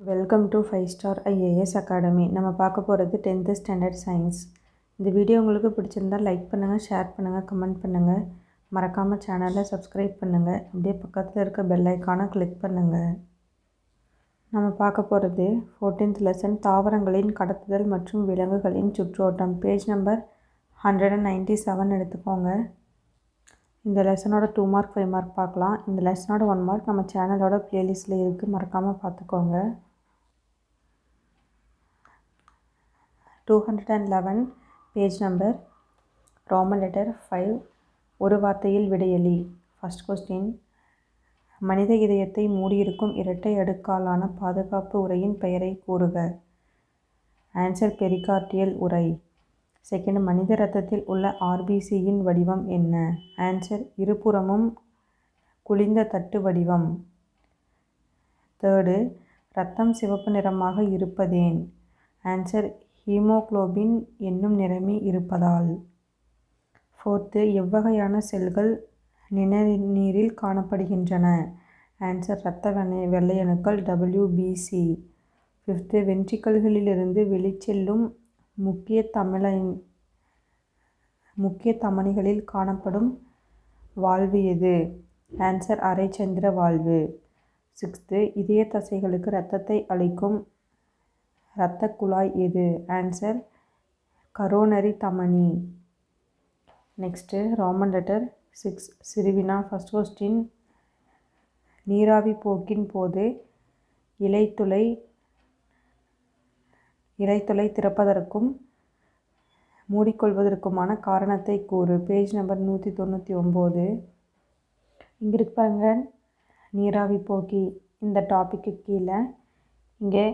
Welcome to five star IAS academy நம்ம பார்க்க போகிறது டென்த்து ஸ்டாண்டர்ட் சயின்ஸ் இந்த வீடியோ உங்களுக்கு பிடிச்சிருந்தால் லைக் பண்ணுங்கள் ஷேர் பண்ணுங்கள் கமெண்ட் பண்ணுங்கள் மறக்காமல் சேனலை சப்ஸ்கிரைப் பண்ணுங்கள் அப்படியே பக்கத்தில் இருக்க பெல் ஐக்கானை கிளிக் பண்ணுங்கள் நம்ம பார்க்க போகிறது ஃபோர்டீன்த் லெசன் தாவரங்களின் கடத்துதல் மற்றும் விலங்குகளின் சுற்றோட்டம். Page number hundred and ninety seven எடுத்துக்கோங்க. இந்த லெசனோட டூ மார்க் ஃபைவ் மார்க் பார்க்கலாம். இந்த லெசனோட ஒன் மார்க் நம்ம சேனலோட ப்ளேலிஸ்ட்டில் இருக்குது மறக்காமல் பார்த்துக்கோங்க. Two hundred and eleven page number roman letter five ஒரு வார்த்தையில் விடையலி. ஃபஸ்ட் கொஸ்டின் மனித இதயத்தை மூடியிருக்கும் இரட்டை அடுக்காலான பாதுகாப்பு உரையின் பெயரை கூறுக. ஆன்சர் பெரிகார்டியல் உரை. செகண்ட் மனித இரத்தத்தில் உள்ள ஆர்பிசியின் வடிவம் என்ன? ஆன்சர் இருபுறமும் குளிர்ந்த தட்டு வடிவம். தேர்டு ரத்தம் சிவப்பு நிறமாக இருப்பதேன். ஆன்சர் ஹீமோக்ளோபின் என்னும் நிறமி இருப்பதால். ஃபோர்த்து எவ்வகையான செல்கள் நிணநீரில் காணப்படுகின்றன? ஆன்சர் இரத்த வெண்ணை வெள்ளையணுக்கள் டபிள்யூபிசி ஃபிஃப்த்து வென்ட்ரிக்கல்களிலிருந்து வெளிச்செல்லும் முக்கிய தமிழ முக்கிய தமனிகளில் காணப்படும் வாழ்வு எது? ஆன்சர் அரைச்சந்திர வாழ்வு. சிக்ஸ்த்து இதய தசைகளுக்கு இரத்தத்தை அளிக்கும் இரத்த குழாய் எது? ஆன்சர் கரோனரி தமனி. நெக்ஸ்ட்டு ரோமன் லெட்டர் சிக்ஸ் சிறுவினா. ஃபஸ்ட் கொஸ்டின் நீராவி போக்கின் போது இலைத்துளை இலைத்துளை திறப்பதற்கும் மூடிக்கொள்வதற்குமான காரணத்தை கூறு. பேஜ் நம்பர் நூற்றி தொண்ணூற்றி ஒம்பது இங்கே இருப்பாங்க நீராவி போக்கி. இந்த டாப்பிக்கு கீழே இங்கே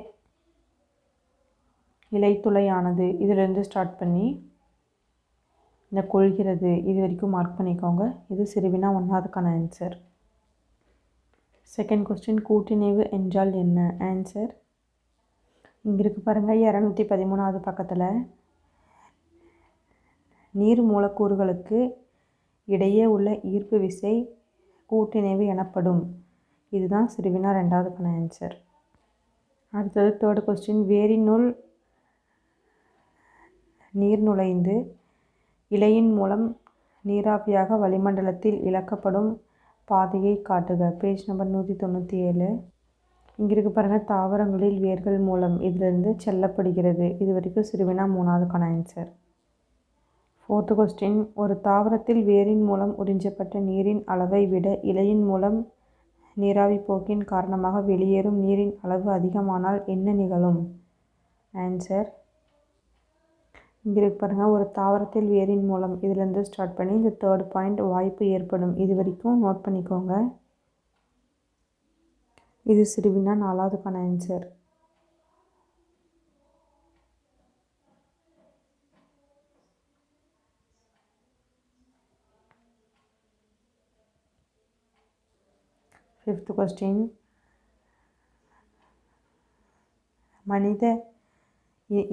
இலைத்துளையானது. இதிலிருந்து ஸ்டார்ட் பண்ணி இந்த கொள்கிறது இது வரைக்கும் மார்க் பண்ணிக்கோங்க. இது சிறுவினா ஒன்றாவதுக்கான ஆன்சர் செகண்ட் கொஸ்டின் கூட்டிணைவு என்றால் என்ன? ஆன்சர் இங்கே இருக்கு பாருங்கள் இரநூத்தி பதிமூணாவது பக்கத்தில். நீர் மூலக்கூறுகளுக்கு இடையே உள்ள ஈர்ப்பு விசை கூட்டிணைவு எனப்படும். இதுதான் சிறுவினா ரெண்டாவதுக்கான ஆன்சர் அடுத்தது தேர்டு கொஸ்டின் வேரினுள் நீர் நுழைந்து இலையின் மூலம் நீராவியாக வளிமண்டலத்தில் இழக்கப்படும் பாதையை காட்டுக. பேஜ் நம்பர் நூற்றி தொண்ணூற்றி ஏழு இங்கே இருக்க பாருங்கள் தாவரங்களில் வேர்கள் மூலம் இதிலிருந்து செல்லப்படுகிறது. இது வரைக்கும் சிறுவினா மூணாவதுக்கான ஆன்சர் ஃபோர்த்து கொஸ்டின் ஒரு தாவரத்தில் வேரின் மூலம் உறிஞ்சப்பட்ட நீரின் அளவை விட இலையின் மூலம் நீராவி போக்கின் காரணமாக வெளியேறும் நீரின் அளவு அதிகமானால் என்ன நிகழும்? ஆன்சர் இங்கே இருக்கு பாருங்கள் ஒரு தாவரத்தில் வேரின் மூலம் இதிலேருந்து ஸ்டார்ட் பண்ணி இந்த தேர்ட் பாயிண்ட் வாய்ப்பு ஏற்படும். இது வரைக்கும் நோட் பண்ணிக்கோங்க. இது சிறுவினா நாலாவதுக்கான ஆன்சர் ஃபிஃப்த் கொஸ்டின் மனித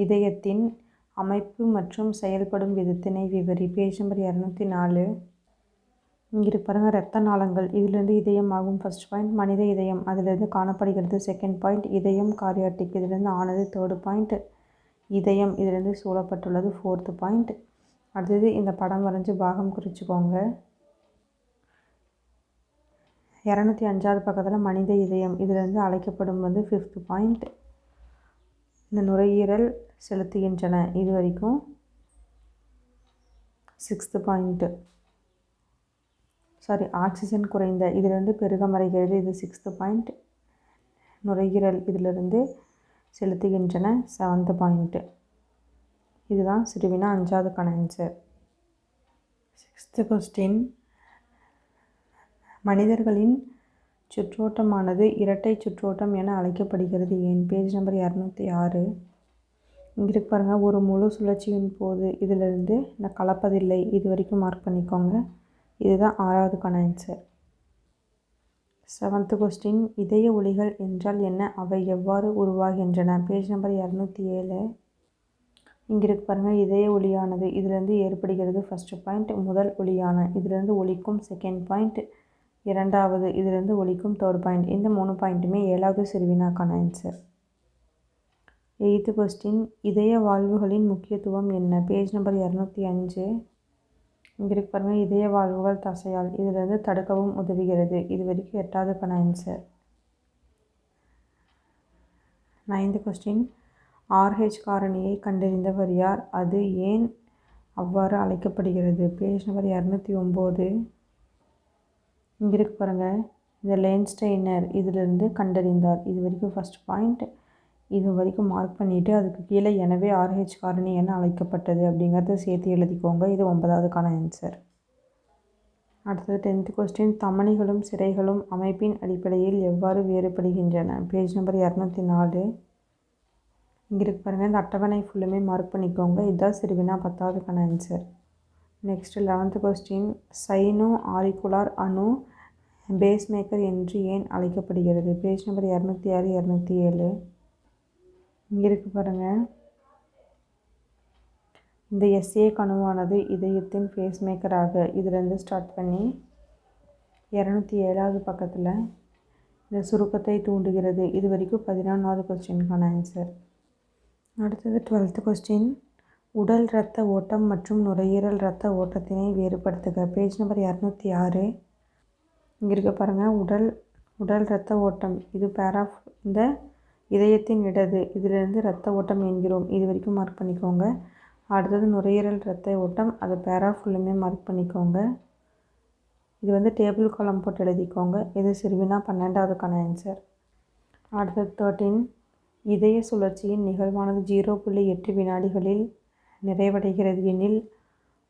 இதயத்தின் அமைப்பு மற்றும் செயல்படும் விதத்தினை விவரி. பேஜ் நம்பர் இரநூத்தி நாலு இங்கே பாருங்கள் இரத்த நாளங்கள். இதிலிருந்து இதயம் ஆகும். ஃபஸ்ட் பாயிண்ட் மனித இதயம். அதிலிருந்து காணப்படுகிறது செகண்ட் பாயிண்ட் இதயம் காரியாட்டிக் இதிலிருந்து ஆனது தேர்டு பாயிண்ட் இதயம். இதிலிருந்து சூழப்பட்டுள்ளது ஃபோர்த்து பாயிண்ட் அடுத்தது இந்த படம் வரைஞ்சி பாகம் குறிச்சிக்கோங்க. இரநூத்தி அஞ்சாவது பக்கத்தில் மனித இதயம். இதிலிருந்து அழைக்கப்படும் வந்து ஃபிஃப்த்து பாயிண்ட் இந்த நுரையீரல் செலுத்துகின்றன. இது வரைக்கும் சிக்ஸ்த்து பாயிண்ட்டு சாரி ஆக்சிஜன் குறைந்த. இதிலிருந்து பெருகமறைகிறது இது சிக்ஸ்த்து பாயிண்ட் நுரையீரல் இதிலிருந்து செலுத்துகின்றன. செவன்த்து பாயிண்ட்டு இதுதான் சிறுவினா அஞ்சாவதுக்கான ஆன்சர் சிக்ஸ்த்து கொஸ்டின் மனிதர்களின் சுற்றோட்டமானது இரட்டை சுற்றோட்டம் என அழைக்கப்படுகிறது. ஏன் பேஜ் நம்பர் இரநூத்தி ஆறு. இங்கே இருக்கு பாருங்கள் ஒரு முழு சுழற்சியின் போது இதிலிருந்து நான் கலப்பதில்லை. இது வரைக்கும் மார்க் பண்ணிக்கோங்க. இதுதான் ஆறாவதுக்கான ஆன்சர் செவன்த்து கொஸ்டின் இதய ஒளிகள் என்றால் என்ன? அவை எவ்வாறு உருவாகின்றன? பேஜ் நம்பர் இரநூத்தி ஏழு. இங்கே இருக்கு பாருங்கள் இதய ஒளியானது. இதிலிருந்து ஏற்படுகிறது ஃபஸ்ட்டு பாயிண்ட் முதல் ஒளியான. இதிலிருந்து ஒளிக்கும் செகண்ட் பாயிண்ட் இரண்டாவது இதிலிருந்து ஒழிக்கும் தேர்ட் பாயிண்ட் இந்த மூணு பாயிண்ட்டுமே ஏழாவது சிறுவினாக்கான ஆன்சர் எயித்து கொஸ்டின் இதய வாழ்வுகளின் முக்கியத்துவம் என்ன? பேஜ் நம்பர் இரநூத்தி அஞ்சு. இங்கே இருக்கு பாருங்கள் இதய வாழ்வுகள் தசையால். இதிலிருந்து தடுக்கவும் உதவுகிறது. இது வரைக்கும் எட்டாவதுக்கான answer ninth question R H காரணியை கண்டறிந்தவர் யார்? அது ஏன் அவ்வாறு அழைக்கப்படுகிறது? பேஜ் நம்பர் இரநூத்தி ஒம்பது. இங்கே இருக்கு பாருங்கள் இந்த லேன்ஸ்டெய்னர் இதிலிருந்து கண்டறிந்தார். இது வரைக்கும் ஃபஸ்ட் பாயிண்ட் இது வரைக்கும் மார்க் பண்ணிவிட்டு அதுக்கு கீழே எனவே ஆர்ஹெச் காரணி என அழைக்கப்பட்டது அப்படிங்கிறத சேர்த்து எழுதிக்கோங்க. இது ஒன்பதாவதுக்கான ஆன்சர் அடுத்தது டென்த்து கொஸ்டின் தமணிகளும் சிறைகளும் அமைப்பின் அடிப்படையில் எவ்வாறு வேறுபடுகின்றன? பேஜ் நம்பர் இரநூத்தி நாலு. இங்கே இருக்கு பாருங்கள் இந்த அட்டவணை ஃபுல்லுமே மார்க் பண்ணிக்கோங்க. இதுதான் சிறுவினா பத்தாவதுக்கான answer next eleventh question sino auricular அணு பேஸ் மேக்கர் என்று ஏன் அழைக்கப்படுகிறது? பேஜ் நம்பர் இரநூத்தி ஆறு இரநூத்தி ஏழு. இங்கே இருக்குது பாருங்கள் இந்த எஸ்ஏ கணுவானது இதயத்தின் ஃபேஸ் மேக்கராக இதிலேருந்து ஸ்டார்ட் பண்ணி இரநூத்தி ஏழாவது பக்கத்தில் இந்த சுருக்கத்தை தூண்டுகிறது. இது வரைக்கும் பதினொன்றாவது கொஸ்டினுக்கான ஆன்சர் அடுத்தது டுவெல்த்து கொஸ்டின் உடல் இரத்த ஓட்டம் மற்றும் நுரையீரல் இரத்த ஓட்டத்தினை வேறுபடுத்துக. பேஜ் நம்பர் இரநூத்தி ஆறு இங்கே இருக்க பாருங்கள் உடல் உடல் இரத்த ஓட்டம். இது பேராஃப் இந்த இதயத்தின் இடது. இதிலிருந்து இரத்த ஓட்டம் என்கிறோம். இது வரைக்கும் மார்க் பண்ணிக்கோங்க. அடுத்தது நுரையீரல் இரத்த ஓட்டம். அதை பேரா ஃபுல்லுமே மார்க் பண்ணிக்கோங்க. இது வந்து டேபிள் காலம் போட்டு எழுதிக்கோங்க. இது சிறுவினா பன்னெண்டாவதுக்கான ஆன்சர் அடுத்தது தேர்ட்டீன் இதய சுழற்சியின் நிகழ்வானது ஜீரோ புள்ளி எட்டு வினாடிகளில் நிறைவடைகிறது எனில்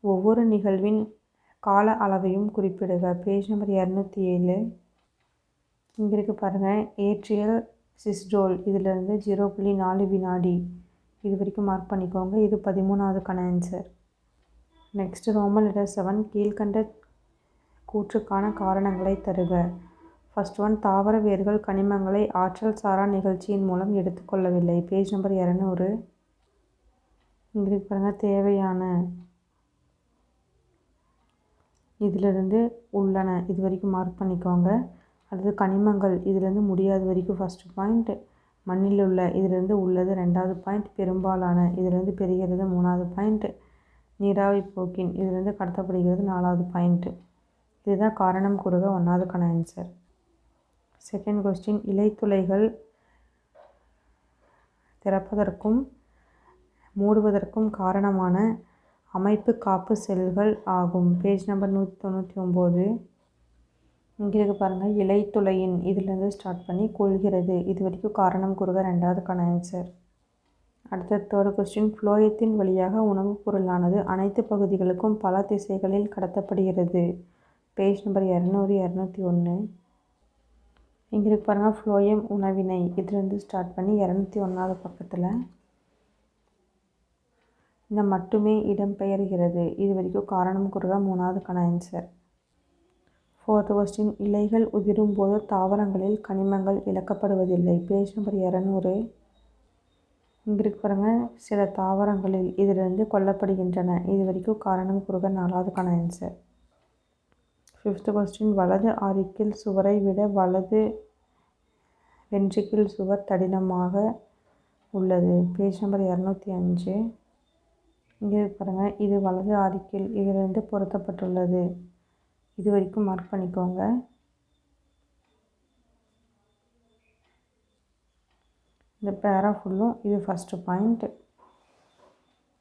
ஒவ்வொரு நிகழ்வின் கால அளவையும் குறிப்பிடுக. பேஜ் நம்பர் இரநூத்தி ஏழு இங்கே இருக்கு பாருங்கள் ஏட்ரியல் சிஸ்டோல். இதிலிருந்து ஜீரோ புள்ளி நாலு வினாடி. இது வரைக்கும் மார்க் பண்ணிக்கோங்க. இது பதிமூணாவதுக்கான answer next roman letter seven கீழ்கண்ட கூற்றுக்கான காரணங்களை தருக. ஃபஸ்ட் ஒன் தாவர வேர்கள் கனிமங்களை ஆற்றல் சாரா நிகழ்ச்சியின் மூலம் எடுத்துக்கொள்ளவில்லை. பேஜ் நம்பர் இரநூறு. இங்கே பாருங்கள் தேவையான இதிலிருந்து உள்ளன. இது வரைக்கும் மார்க் பண்ணிக்கோங்க. அடுத்து கனிமங்கள். இதிலேருந்து முடியாத வரைக்கும் ஃபஸ்ட்டு பாயிண்ட் மண்ணில் உள்ள இதிலிருந்து உள்ளது ரெண்டாவது பாயிண்ட் பெரும்பாலான இதிலிருந்து பெறுகிறது மூணாவது பாயிண்ட்டு நீராவி போக்கின் இதிலிருந்து கடத்தப்படுகிறது நாலாவது பாயிண்ட்டு இதுதான் காரணம் கூறுக ஒன்றாவதுக்கான ஆன்சர் செகண்ட் கொஸ்டின் இலைத்துளைகள் திறப்பதற்கும் மூடுவதற்கும் காரணமான அமைப்பு காப்பு செல்கள் ஆகும். பேஜ் நம்பர் நூற்றி தொண்ணூற்றி ஒம்பது. இங்கிருக்கு பாருங்கள் இலைத்துளையின் இதிலேருந்து ஸ்டார்ட் பண்ணி கொள்கிறது. இது வரைக்கும் காரணம் கூறுக ரெண்டாவதுக்கான ஆன்சர் அடுத்த தேர்ட் கொஸ்டின் ஃப்ளோயத்தின் வழியாக உணவுப் பொருளானது அனைத்து பகுதிகளுக்கும் பல திசைகளில் கடத்தப்படுகிறது. பேஜ் நம்பர் இரநூறு இரநூத்தி ஒன்று. இங்கிருக்கு பாருங்கள் ஃப்ளோயம் உணவினை இதுலேருந்து ஸ்டார்ட் பண்ணி இரநூத்தி ஒன்றாவது பக்கத்தில் இந்த மட்டுமே இடம்பெயர்கிறது. இது வரைக்கும் காரணம் கூறுக மூணாவதுக்கான ஆன்சர் ஃபோர்த் கொஸ்டின் இலைகள் உதிரும் போது தாவரங்களில் கனிமங்கள் இழக்கப்படுவதில்லை. பேஜ் நம்பர் இரநூறு. இங்கே இருக்கு பாருங்கள் சில தாவரங்களில் இதிலிருந்து கொல்லப்படுகின்றன. இது வரைக்கும் காரணம் குறுக நாலாவதுக்கான ஆன்சர் ஃபிஃப்த் கொஸ்டின் வலது ஆரிக்கில் சுவரை விட வலது வென்ட்ரிக்கில் சுவர் தடினமாக உள்ளது. பேஜ் நம்பர் இரநூத்தி அஞ்சு. இங்கே பாருங்கள் இது வலது ஆதிக்கில் இதிலிருந்து பொருத்தப்பட்டுள்ளது. இது வரைக்கும் மார்க் பண்ணிக்கோங்க. இந்த பேரா ஃபுல்லும் இது ஃபஸ்ட்டு பாயிண்ட்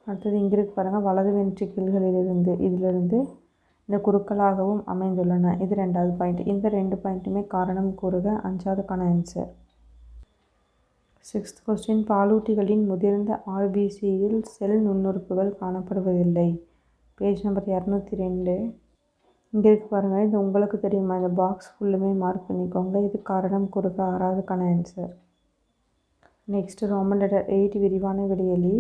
அடுத்தது இங்கே இருக்கு பாருங்கள் வலது வென்ட்ரிக்கிள்களிலிருந்து இதிலிருந்து இந்த குறுக்களாகவும் அமைந்துள்ளன. இது ரெண்டாவது பாயிண்ட் இந்த ரெண்டு பாயிண்ட்டுமே காரணம் கூறுக அஞ்சாவதுக்கான ஆன்சர் சிக்ஸ்த் கொஸ்டின் பாலூட்டிகளின் முதிர்ந்த ஆர்பிசியில் செல் நுண்ணுறுப்புகள் காணப்படுவதில்லை. பேஜ் நம்பர் இரநூத்தி ரெண்டு. இங்கே இருக்கு பாருங்கள் இது உங்களுக்கு தெரியுமா? இந்த பாக்ஸ் ஃபுல்லுமே மார்க் பண்ணிக்கோங்க. இது காரணம் கொடுக்க ஆறாவதுக்கான answer next roman letter eight விரிவான விடையலி.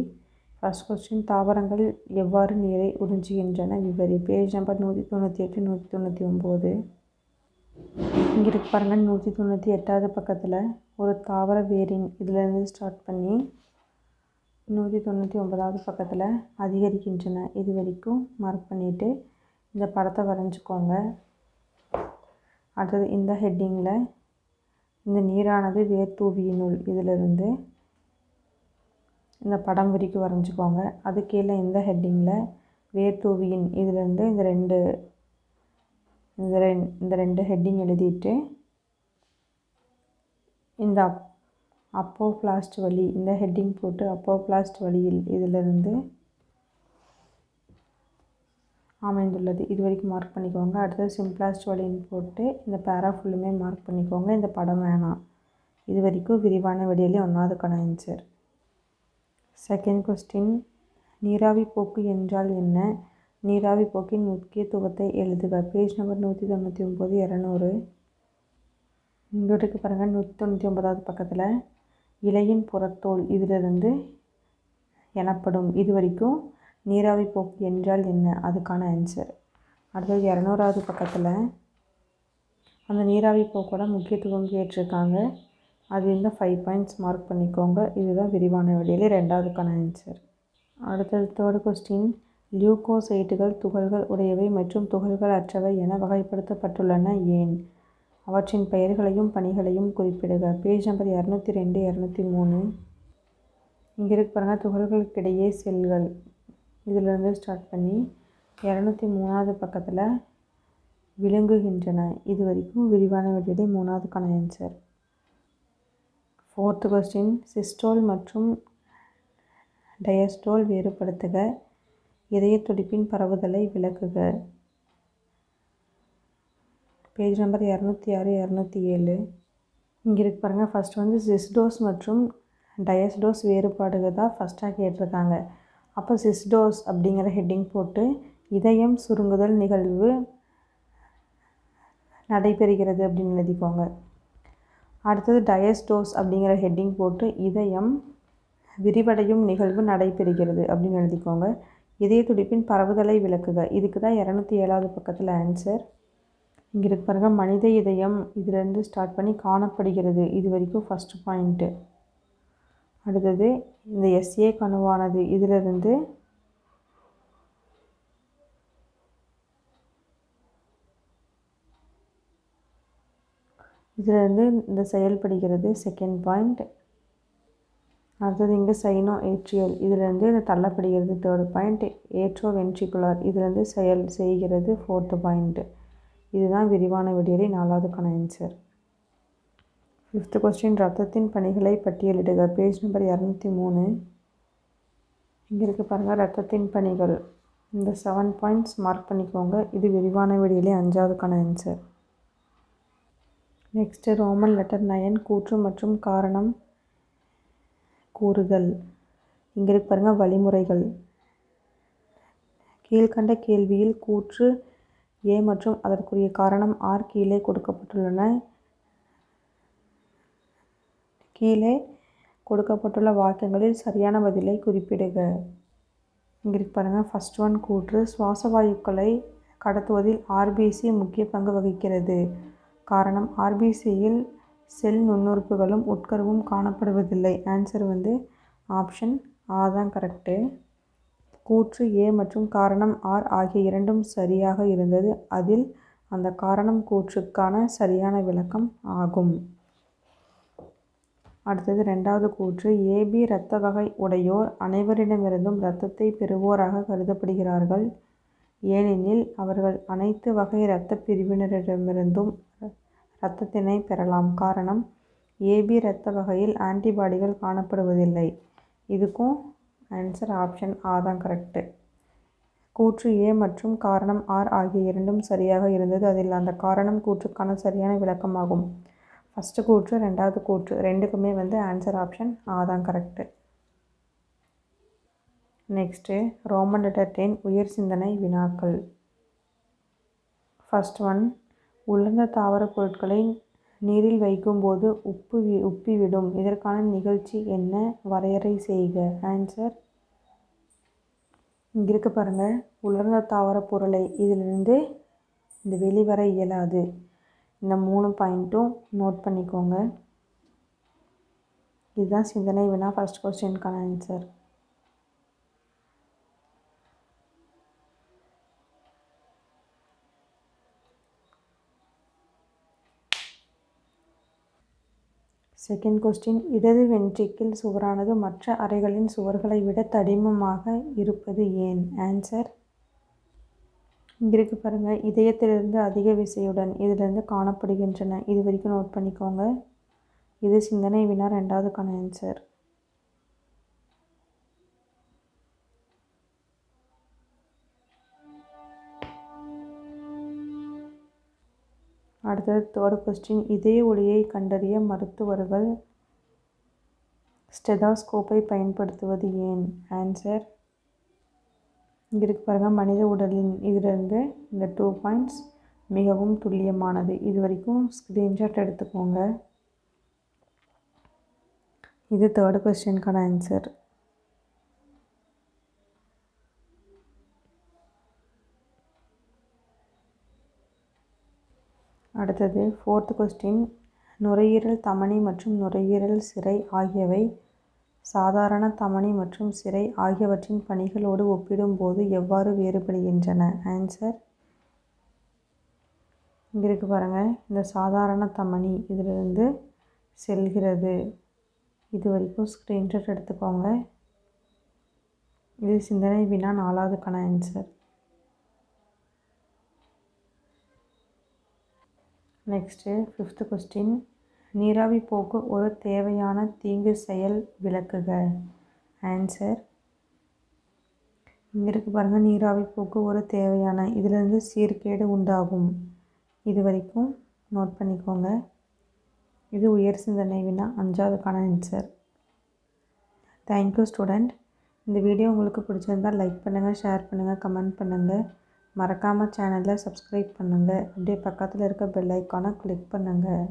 ஃபஸ்ட் கொஸ்டின் தாவரங்கள் எவ்வாறு நீரை உறிஞ்சுகின்றன? விவரி. பேஜ் நம்பர் நூற்றி தொண்ணூற்றி எட்டு நூற்றி தொண்ணூற்றி ஒம்பது இங்கே இருக்கு பாருங்கள் நூற்றி தொண்ணூற்றி எட்டாவது பக்கத்தில் ஒரு தாவர வேரின் இதிலிருந்து ஸ்டார்ட் பண்ணி நூற்றி தொண்ணூற்றி ஒன்பதாவது பக்கத்தில் அதிகரிக்கின்றன. இது வரைக்கும் மார்க் பண்ணிவிட்டு இந்த படத்தை வரைஞ்சிக்கோங்க. அடுத்தது இந்த ஹெட்டிங்கில் இந்த நீரானது வேர்த்தூவியினுள் இதிலிருந்து இந்த படம் வரைக்கும் வரைஞ்சிக்கோங்க. அது கீழே இந்த ஹெட்டிங்கில் வேர்தூவியின் இதுலேருந்து இந்த ரெண்டு இந்த ரெண் இந்த ரெண்டு ஹெட்டிங் எழுதிட்டு இந்த அப் அப்போ பிளாஸ்ட் வழி இந்த ஹெட்டிங் போட்டு அப்போ பிளாஸ்ட் வழியில் இதிலிருந்து அமைந்துள்ளது. இது வரைக்கும் மார்க் பண்ணிக்கோங்க. அடுத்தது சிம்பிளாஸ்ட் வழின்னு போட்டு இந்த பேரா ஃபுல்லுமே மார்க் பண்ணிக்கோங்க. இந்த படம் வேணாம். இது வரைக்கும் விரிவான விடியலே ஒன்றாவதுக்கான ஆன்சர் செகண்ட் கொஸ்டின் நீராவி போக்கு என்றால் என்ன? நீராவி போக்கின் முக்கியத்துவத்தை எழுதுக. பேஜ் நம்பர் நூற்றி தொண்ணூற்றி ஒம்பது இரநூறு. இங்கே இருக்கு பாருங்கள் நூற்றி தொண்ணூற்றி ஒன்பதாவது பக்கத்தில். இலையின் புறத்தோல் இதிலிருந்து எனப்படும் இது வரைக்கும் நீராவி போக்கு என்றால் என்ன? அதுக்கான ஆன்சர் அடுத்தது இரநூறாவது பக்கத்தில் அந்த நீராவி போக்கோட முக்கியத்துவம் கேட்டிருக்காங்க. அது இந்த ஃபைவ் பாயிண்ட்ஸ் மார்க் பண்ணிக்கோங்க. இதுதான் விரிவான வழியில் ரெண்டாவதுக்கான ஆன்சர் அடுத்தது தேர்டு கொஸ்டின் லியூகோசைட்டுகள் துகள்கள் உடையவை மற்றும் துகள்கள் அற்றவை என வகைப்படுத்தப்பட்டுள்ளன. ஏன்? அவற்றின் பெயர்களையும் பணிகளையும் குறிப்பிடுக. பேஜ் நம்பர் இரநூத்தி ரெண்டு இரநூத்தி மூணு. இங்கே இருக்கு பாருங்கள் துகள்களுக்கிடையே செல்கள். இதிலிருந்து ஸ்டார்ட் பண்ணி இரநூத்தி மூணாவது பக்கத்தில் விளங்குகின்றன. இது வரைக்கும் விரிவான வழியிலே மூணாவதுக்கான ஆன்சர் ஃபோர்த்து கொஸ்டின் சிஸ்டோல் மற்றும் டயஸ்டோல் வேறுபடுத்துக. இதய துடிப்பின் பரவுதலை விளக்குக. பேஜ் நம்பர் இரநூத்தி ஆறு இரநூத்தி ஏழு. இங்கே இருக்கு பாருங்கள் ஃபஸ்ட் வந்து சிஸ்டோஸ் மற்றும் டயஸ்டோஸ் வேறுபாடுகள் தான் ஃபஸ்ட்டாக கேட்டிருக்காங்க. அப்போ சிஸ்டோஸ் அப்படிங்கிற ஹெட்டிங் போட்டு இதயம் சுருங்குதல் நிகழ்வு நடைபெறுகிறது அப்படின்னு எழுதிக்கோங்க. அடுத்தது டயஸ்டோஸ் அப்படிங்கிற ஹெட்டிங் போட்டு இதயம் விரிவடையும் நிகழ்வு நடைபெறுகிறது அப்படின்னு எழுதிக்கோங்க. இதய துடிப்பின் பரவுதலை விளக்குக. இதுக்கு தான் இரநூத்தி ஏழாவது பக்கத்தில் ஆன்சர் இங்கே இருக்க பாருங்கள் மனித இதயம் இதிலேருந்து ஸ்டார்ட் பண்ணி காணப்படுகிறது. இது வரைக்கும் ஃபஸ்ட்டு பாயிண்ட்டு அடுத்தது இந்த எஸ்ஏ கணுவானது இதிலிருந்து இதிலிருந்து இந்த செயல்படுகிறது. செகண்ட் பாயிண்ட் அடுத்தது இங்கே சைனோ ஏட்ரியல் இதிலேருந்து இந்த தள்ளப்படுகிறது. தேர்டு பாயிண்ட் ஏட்ரோ வென்ட்ரிகுலர் இதிலேருந்து செயல் செய்கிறது. ஃபோர்த்து பாயிண்ட்டு இதுதான் விரிவான விடியலை நாலாவதுக்கான ஆன்சர் ஃபிஃப்த்து கொஸ்டின் ரத்தத்தின் பணிகளை பட்டியலிடுக. பேஜ் நம்பர் இரநூத்தி மூணு. இங்கே இருக்க பாருங்கள் ரத்தத்தின் பணிகள். இந்த செவன் பாயிண்ட்ஸ் மார்க் பண்ணிக்கோங்க. இது விரிவான விடியலே அஞ்சாவதுக்கான answer next roman letter nine கூற்று மற்றும் காரணம் கூறுகள். இங்கே இருக்கு பாருங்கள் வழிமுறைகள். கீழ்கண்ட கேள்வியில் கூற்று ஏ மற்றும் அதற்குரிய காரணம் ஆர் கீழே கொடுக்கப்பட்டுள்ளன. கீழே கொடுக்கப்பட்டுள்ள வாக்கியங்களில் சரியான பதிலை குறிப்பிடுக. இங்கே பாருங்கள் ஃபஸ்ட் ஒன் கூற்று சுவாச வாயுக்களை கடத்துவதில் ஆர்பிசி முக்கிய பங்கு வகிக்கிறது. காரணம் ஆர்பிசியில் செல் நுண்ணுறுப்புகளும் உட்கருவும் காணப்படுவதில்லை. ஆன்சர் வந்து ஆப்ஷன் ஆ தான் கரெக்டு கூற்று ஏ மற்றும் காரணம் ஆர் ஆகிய இரண்டும் சரியாக இருந்தது. அதில் அந்த காரணம் கூற்றுக்கான சரியான விளக்கம் ஆகும். அடுத்தது ரெண்டாவது கூற்று ஏபி இரத்த வகை உடையோர் அனைவரிடமிருந்தும் இரத்தத்தை பெறுவோராக கருதப்படுகிறார்கள். ஏனெனில் அவர்கள் அனைத்து வகை இரத்த பிரிவினரிடமிருந்தும் இரத்தத்தினை பெறலாம். காரணம் ஏபி இரத்த வகையில் ஆன்டிபாடிகள் காணப்படுவதில்லை. இதுக்கும் ஆன்சர் ஆப்ஷன் ஆ தான் கரெக்டு கூற்று ஏ மற்றும் காரணம் ஆர் ஆகிய இரண்டும் சரியாக இருந்தது. அதில் அந்த காரணம் கூற்றுக்கான சரியான விளக்கமாகும். ஃபஸ்ட்டு கூற்று ரெண்டாவது கூற்று ரெண்டுக்குமே வந்து ஆன்சர் ஆப்ஷன் ஆ தான் correct next roman letter ten உயர் சிந்தனை வினாக்கள். ஃபஸ்ட் ஒன் உலர்ந்த தாவரப் பொருட்களை நீரில் வைக்கும்போது உப்பு வி உப்பிவிடும். இதற்கான நிகழ்ச்சி என்ன? வரையறை செய்க. ஆன்சர் இங்கே இருக்க பாருங்கள். உலர்ந்த தாவரப் பொருளை இதிலிருந்து இந்த வெளிவர இயலாது. இந்த மூணு பாயிண்ட்டும் நோட் பண்ணிக்கோங்க. இதுதான் சிந்தனை வினா ஃபஸ்ட் கொஸ்டினுக்கான ஆன்சர் செகண்ட் கொஸ்டின் இடது வென்ட்ரிக்கிள் சுவரானது மற்ற அறைகளின் சுவர்களை விட தடிமமாக இருப்பது ஏன்? ஆன்சர் இங்கே இருக்கு பாருங்கள் இதயத்திலிருந்து அதிக விசையுடன் இதிலிருந்து காணப்படுகின்றன. இது வரைக்கும் நோட் பண்ணிக்கோங்க. இது சிந்தனை வினா ரெண்டாவதுக்கான ஆன்சர் அடுத்தது தேர்ட் கொஸ்டின் இதய ஒளியை கண்டறிய மருத்துவர்கள் ஸ்டெதாஸ்கோப்பை பயன்படுத்துவது ஏன்? ஆன்சர் இங்கே இருக்கு பாருங்கள் மனித உடலின் இதிலிருந்து இந்த டூ பாயிண்ட்ஸ் மிகவும் துல்லியமானது. இது வரைக்கும் ஸ்க்ரீன்ஷாட் எடுத்துக்கோங்க. இது தேர்டு கொஸ்டினுக்கான ஆன்சர் அடுத்தது ஃபோர்த் கொஸ்டின் நுரையீரல் தமனி மற்றும் நுரையீரல் சிரை ஆகியவை சாதாரண தமனி மற்றும் சிரை ஆகியவற்றின் பணிகளோடு ஒப்பிடும்போது எவ்வாறு வேறுபடுகின்றன? ஆன்சர் இங்கே இருக்குது பாருங்கள் இந்த சாதாரண தமனி இதிலிருந்து செல்கிறது. இது வரைக்கும் ஸ்க்ரீன்ஷாட் எடுத்துக்கோங்க. இது சிந்தனை வினா நாலாவதுக்கான ஆன்சர் நெக்ஸ்ட்டு ஃபிஃப்த்து கொஸ்டின் நீராவி போக்கு ஒரு தேவையான தீங்கு செயல் விளக்குக ஆன்சர் இங்கே இருக்கு பாருங்கள் நீராவி போக்கு ஒரு தேவையான இதிலிருந்து சீர்கேடு உண்டாகும். இது வரைக்கும் நோட் பண்ணிக்கோங்க. இது உயர் சிந்தனை வினா அஞ்சாவதுக்கான ஆன்சர் தேங்க்யூ ஸ்டூடெண்ட் இந்த வீடியோ உங்களுக்கு பிடிச்சிருந்தால் லைக் பண்ணுங்கள் ஷேர் பண்ணுங்கள் கமெண்ட் பண்ணுங்கள் மறக்காமல் சேனலை சப்ஸ்கிரைப் பண்ணுங்கள் அப்படியே பக்கத்தில் இருக்க பெல் ஐக்கானை கிளிக் பண்ணுங்கள்